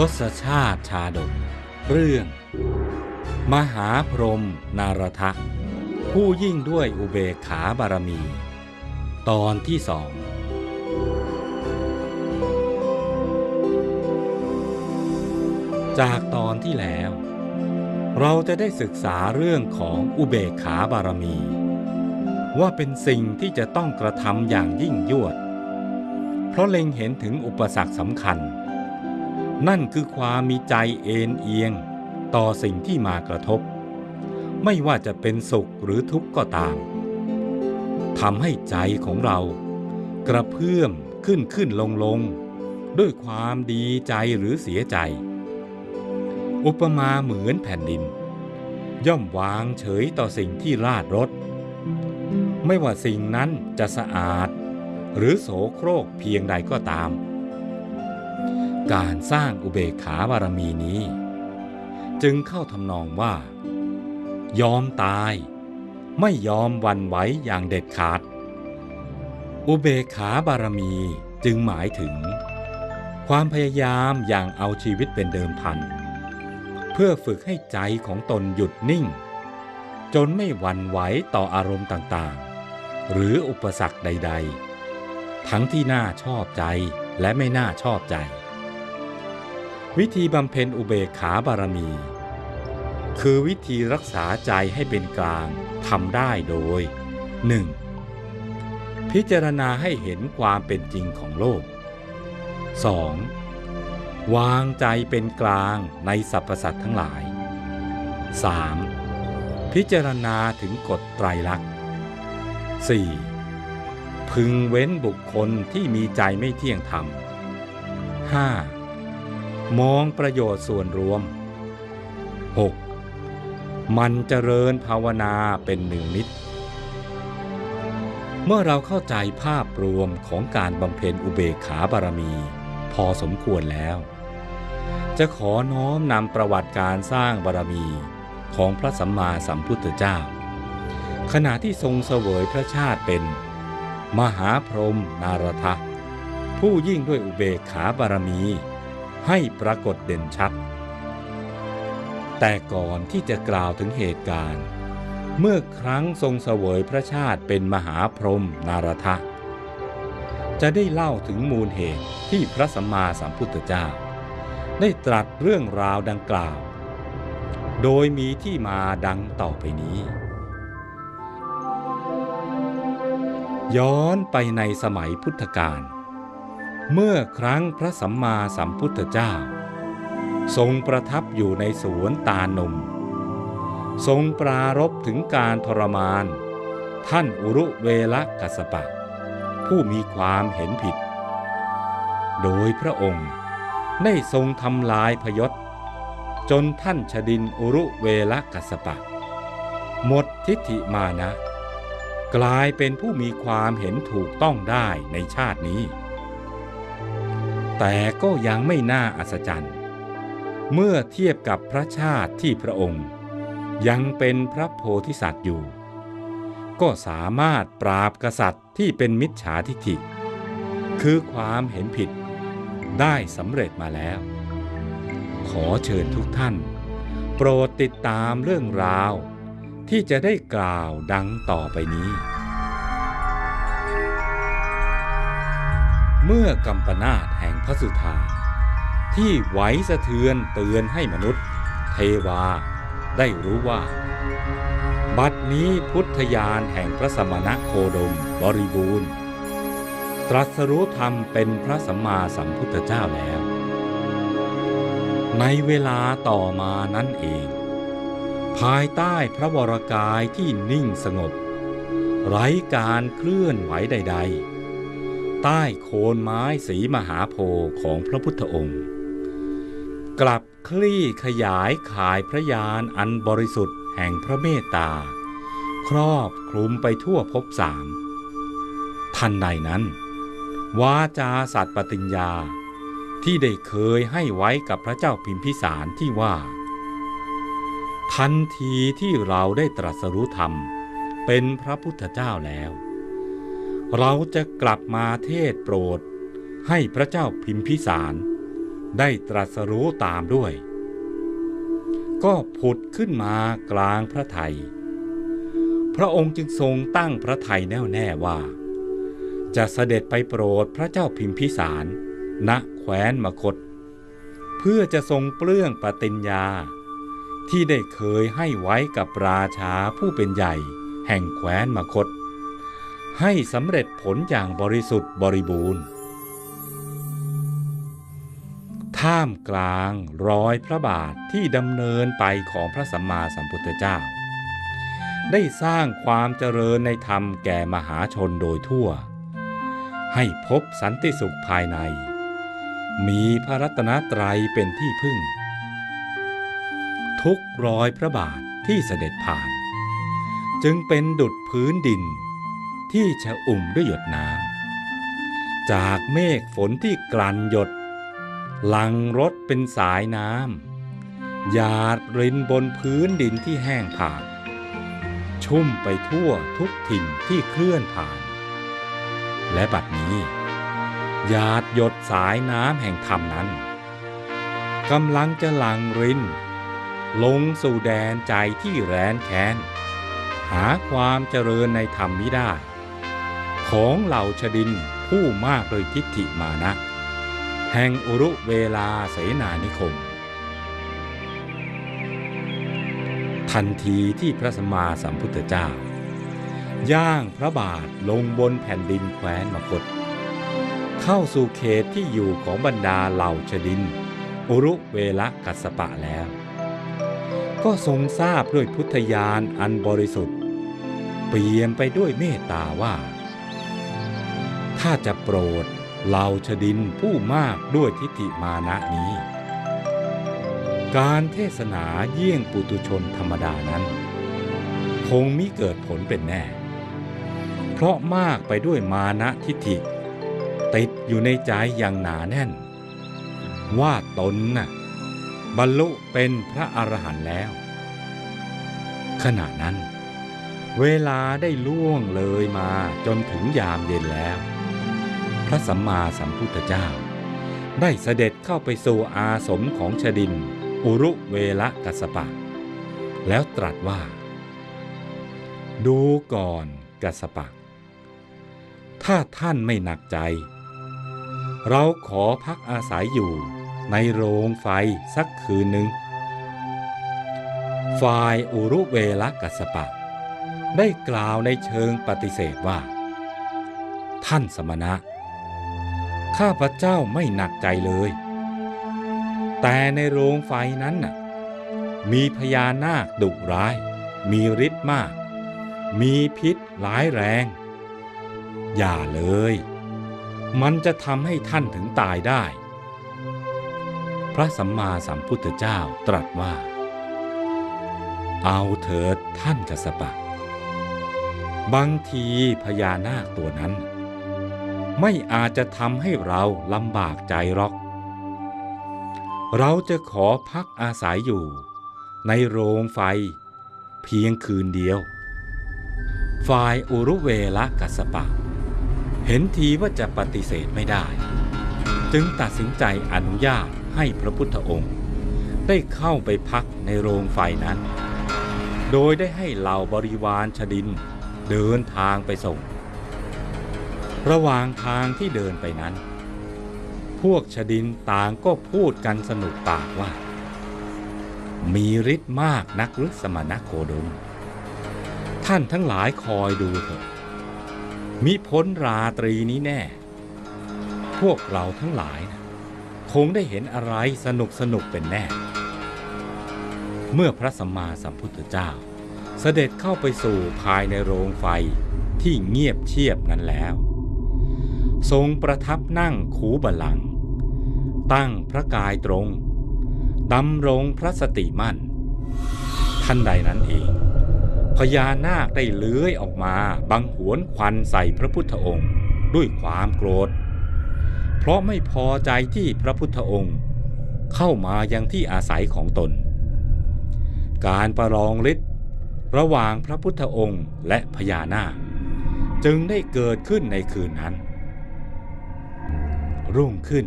ทศชาติชาดก เรื่อง มหาพรหมนารทะ ผู้ยิ่งด้วยอุเบกขาบารมี ตอนที่สองจากตอนที่แล้ว เราจะได้ศึกษาเรื่องของอุเบกขาบารมี ว่าเป็นสิ่งที่จะต้องกระทำอย่างยิ่งยวด เพราะเล็งเห็นถึงอุปสรรคสำคัญ นั่นคือความมีใจเอ็นเอียง ต่อสิ่งที่มากระทบ ไม่ว่าจะเป็นสุขหรือทุกข์ก็ตามทำให้ใจของเรา กระเพื่อมขึ้นขึ้นลงลงด้วยความดีใจหรือเสียใจ อุปมาเหมือนแผ่นดิน ย่อมวางเฉยต่อสิ่งที่ราดรถ ไม่ว่าสิ่งนั้นจะสะอาด หรือโสโครกเพียงใดก็ตาม การสร้างอุเบกขาบารมีนี้ จึงเข้าทำนองว่า ยอมตายไม่ยอมวันไหวอย่างเด็ดขาด อุเบกขาบารมีจึงหมายถึง ความพยายามอย่างเอาชีวิตเป็นเดิมพัน เพื่อฝึกให้ใจของตนหยุดนิ่ง จนไม่วันไหวต่ออารมณ์ต่างๆ หรืออุปสรรคใด ๆ ทั้งที่น่าชอบใจและไม่น่าชอบใจ วิธีบำเพ็ญอุเบกขาบารมี คือวิธีรักษาใจให้เป็นกลางทำได้โดย 1. พิจารณาให้เห็นความเป็นจริงของโลก 2. วางใจเป็นกลางในสรรพสัตว์ทั้งหลาย 3. พิจารณาถึงกฎไตรลักษณ์ 4. พึงเว้นบุคคลที่มีใจไม่เที่ยงธรรม 5. มองประโยชน์ส่วนรวม 6. มันเจริญภาวนาเป็นหนึ่งนิด เมื่อเราเข้าใจภาพรวมของการบำเพ็ญอุเบกขาบารมี พอสมควรแล้ว จะขอน้อมนำประวัติการสร้างบารมีของพระสัมมาสัมพุทธเจ้า ขณะที่ทรงเสวยพระชาติเป็น มหาพรหมนารทะ ผู้ยิ่งด้วยอุเบกขาบารมี ให้ปรากฏเด่นชัด แต่ก่อนที่จะกล่าวถึงเหตุการณ์ เมื่อครั้งทรงเสวยพระชาติเป็นมหาพรหมนารทะ จะได้เล่าถึงมูลเหตุที่พระสัมมาสัมพุทธเจ้า ได้ตรัสเรื่องราวดังกล่าว โดยมีที่มาดังต่อไปนี้ ย้อนไปในสมัยพุทธกาล เมื่อครั้งพระสัมมาสัมพุทธเจ้า ทรงประทับอยู่ในสวนตาลนมทรงปรารบถึงการทรมาน ท่านอุรุเวละกัสปะ ผู้มีความเห็นผิด โดยพระองค์ได้ทรงทำลายพยศ จนท่านชดินอุรุเวละกัสสปะ หมดทิฏฐิมานะ กลายเป็นผู้มีความเห็นถูกต้องได้ในชาตินี้ แต่ก็ยังไม่น่าอัศจรรย์ เมื่อเทียบกับพระชาติที่พระองค์ ยังเป็นพระโพธิสัตว์อยู่ ก็สามารถปราบกษัตริย์ที่เป็นมิจฉาทิฐิ คือความเห็นผิดได้สำเร็จมาแล้ว ขอเชิญทุกท่าน โปรดติดตามเรื่องราว ที่จะได้กล่าวดังต่อไปนี้ เมื่อกัมปนาตแห่งพระสุธา ที่ไหวสะเทือนเตือนให้มนุษย์ เทวาได้รู้ว่า บัดนี้พุทธญาณแห่งพระสมณโคดมบริบูรณ์ ตรัสรู้ธรรมเป็นพระสัมมาสัมพุทธเจ้าแล้ว ในเวลาต่อมานั่นเอง ภายใต้พระวรกายที่นิ่งสงบ ไร้การเคลื่อนไหวใด ๆ ใต้โคนไม้สีมหาโพธิ์ของพระพุทธองค์ กลับคลี่ขยายขายพระยานอันบริสุทธิ์แห่งพระเมตตา ครอบคลุมไปทั่วภพสามทันใดนั้น วาจาสัตว์ปฏิญญาที่ได้เคยให้ไว้กับพระเจ้าพิมพิสารที่ว่า ทันทีที่เราได้ตรัสรู้ธรรม เป็นพระพุทธเจ้าแล้ว เราจะกลับมาเทศโปรด ให้พระเจ้าพิมพิสาร ได้ตรัสรู้ตามด้วย ก็ผุดขึ้นมากลางพระไทย พระองค์จึงทรงตั้งพระไทยแน่วแน่ว่า จะเสด็จไปโปรดพระเจ้าพิมพิสาร ณแคว้นมคต เพื่อจะทรงเปลื้องปฏิญญา ที่ได้เคยให้ไว้กับราชาผู้เป็นใหญ่แห่งแคว้นมคต ให้สำเร็จผลอย่างบริสุทธิ์บริบูรณ์ ท่ามกลางรอยพระบาทที่ดำเนินไปของพระสัมมาสัมพุทธเจ้า ได้สร้างความเจริญในธรรมแก่มหาชนโดยทั่ว ให้พบสันติสุขภายใน มีพระรัตนตรัยเป็นที่พึ่ง ทุกรอยพระบาทที่เสด็จผ่าน จึงเป็นดุดพื้นดิน ที่ชะอุ่มด้วยหยดน้ำจากเมฆฝนที่กลั่นหยด หลังรถเป็นสายน้ำหยาดรินบนพื้นดินที่แห้งผาก ชุ่มไปทั่วทุกถิ่นที่เคลื่อนผ่าน และบัดนี้หยาดหยดสายน้ำแห่งธรรมนั้นกำลังจะหลังริน ลงสู่แดนใจที่แรนแค้น หาความเจริญในธรรมมิได้ ของเหล่าชดินผู้มากโดยทิฏฐิมานะ แห่งอุรุเวลาเสนานิคม ทันทีที่พระสัมมาสัมพุทธเจ้า ย่างพระบาทลงบนแผ่นดินแคว้นมคต เข้าสู่เขตที่อยู่ของบรรดาเหล่าชดิน อุรุเวลกัสสปะแล้ว ก็ทรงทราบด้วยพุทธญาณอันบริสุทธิ์ เปี่ยมไปด้วยเมตตาว่า ถ้าจะโปรดเหล่าชดินผู้มากด้วยทิฏฐิมานะนี้ การเทศนาเยี่ยงปุตุชนธรรมดานั้น คงมิเกิดผลเป็นแน่ เพราะมากไปด้วยมานะทิฏฐิ ติดอยู่ในใจอย่างหนาแน่น ว่าตนน่ะบรรลุเป็นพระอรหันต์แล้ว ขณะนั้น เวลาได้ล่วงเลยมาจนถึงยามเย็นแล้ว พระสัมมาสัมพุทธเจ้า ได้เสด็จเข้าไปสู่อาสมของชดิน อุรุเวละกัสปะ แล้วตรัสว่า ดูก่อนกัสปะ ถ้าท่านไม่หนักใจ เราขอพักอาศัยอยู่ในโรงไฟสักคืนหนึ่งฝ่ายอุรุเวละกัสสปะ ได้กล่าวในเชิงปฏิเสธว่า ท่านสมณะ ข้าพระเจ้าไม่หนักใจเลย แต่ในโรงไฟนั้นน่ะมีพญานาคดุร้าย มีฤทธิ์มาก มีพิษร้ายแรง อย่าเลย มันจะทำให้ท่านถึงตายได้ พระสัมมาสัมพุทธเจ้าตรัสว่า เอาเถิดท่านกัสสปะ บางทีพญานาคตัวนั้น ไม่อาจจะทำให้เราลำบากใจหรอก เราจะขอพักอาศัยอยู่ ในโรงไฟ เพียงคืนเดียว ฝ่ายอุรุเวละกัสสปะ เห็นทีว่าจะปฏิเสธไม่ได้ จึงตัดสินใจอนุญาตให้พระพุทธองค์ ได้เข้าไปพักในโรงไฟนั้น โดยได้ให้เหล่าบริวารชดินเดินทางไปส่ง ระหว่างทางที่เดินไปนั้น พวกชดินต่างก็พูดกันสนุกปากว่า มีฤทธิ์มากนักหรือสมณโคดม ท่านทั้งหลายคอยดูเถอะ มิพ้นราตรีนี้แน่ พวกเราทั้งหลายนะคงได้เห็นอะไรสนุกสนุกเป็นแน่ เมื่อพระสัมมาสัมพุทธเจ้า เสด็จเข้าไปสู่ภายในโรงไฟที่เงียบเชียบนั้นแล้ว ทรงประทับนั่งขูบัลลัง ตั้งพระกายตรงดำรงพระสติมั่น ท่านใดนั้นเอง พญานาคได้เลื้อยออกมาบังหวนควันใส่พระพุทธองค์ด้วยความโกรธ เพราะไม่พอใจที่พระพุทธองค์เข้ามายังที่อาศัยของตน การประลองฤทธิ์ระหว่างพระพุทธองค์และพญานาค จึงได้เกิดขึ้นในคืนนั้น รุ่งขึ้น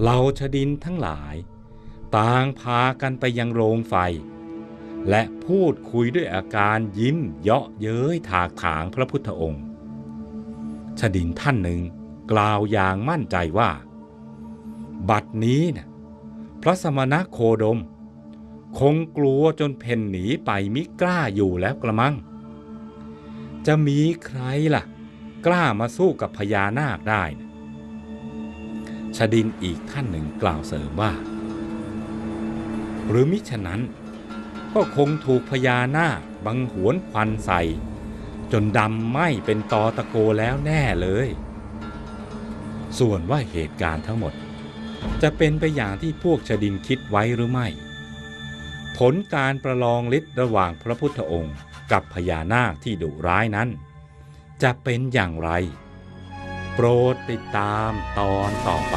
เหล่าชดินทั้งหลาย ต่างพากันไปยังโรงไฟ และพูดคุยด้วยอาการยิ้มเยาะเย้ยถากถางพระพุทธองค์ชดินท่านหนึ่งกล่าวอย่างมั่นใจว่า บัดนี้เนี่ยพระสมณะโคดม คงกลัวจนเพ่นหนีไปมิกล้าอยู่แล้วกระมัง จะมีใครล่ะ กล้ามาสู้กับพญานาคได้นะ ชดินอีกท่านหนึ่งกล่าวเสริมว่า หรือมิฉะนั้น ก็คงถูกพญานาคบังหวนควันใส่ จนดำไหม้เป็นตอตะโกแล้วแน่เลย ส่วนว่าเหตุการณ์ทั้งหมด จะเป็นไปอย่างที่พวกชดินคิดไว้หรือไม่ ผลการประลองฤทธิ์ระหว่างพระพุทธองค์กับพญานาคที่ดุร้ายนั้น จะเป็นอย่างไร ปรดติดตามตอนต่อไป